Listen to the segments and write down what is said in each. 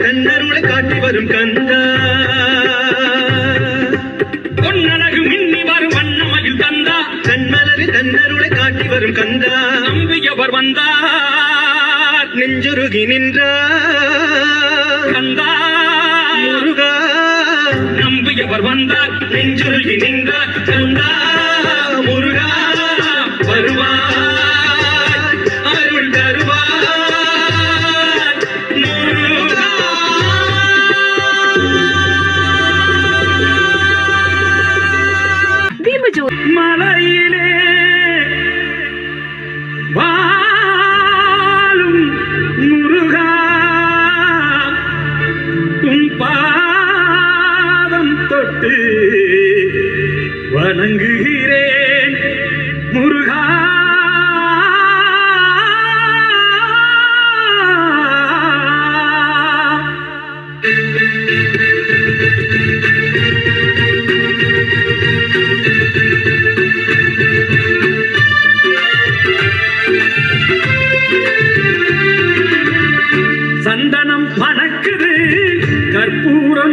கண்ணருளை காட்டி வரும் கந்தா. பொன்னழகு மின்னி வரும் வண்ணமயில் கந்தா கண்மலரில் கண்ணருளை காட்டி வரும் கந்தா. நம்பியவர் வந்தார். நெஞ்சுருகி நின்றார் கந்தா. முருகா. நம்பியவர் வந்தார். நெஞ்சுருகி நின்றார். கந்தா.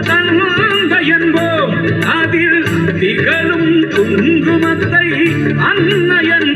தத்துவம் என்போம் அதில் திகழும் குங்குமத்தை அன்னையன்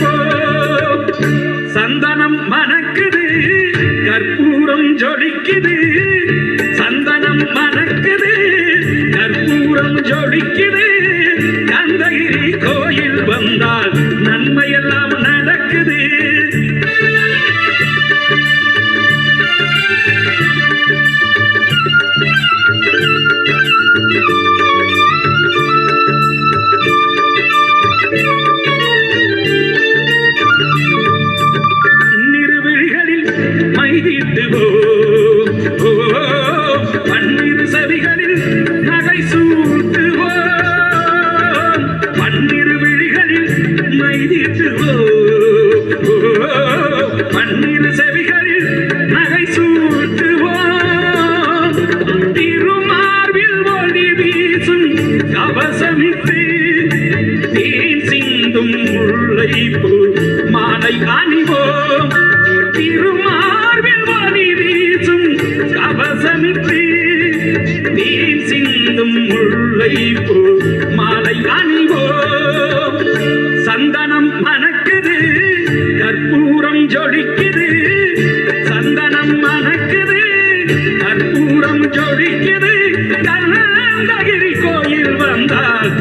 வீசும் தேன் சிந்தும் முல்லை பூ மாலை அணிவோம் திருமார்பில் ஒளி வீசும் கவசமித்து தேன் சிந்தும் முல்லை பூ மாலை அணிவோம் சந்தனம் மணக்குது கற்பூரம் ஜொலிக்குது. சந்தனம் மணக்குது கற்பூரம் ஜொலிக்குது. கண்டகிரி கோயில் வந்தால்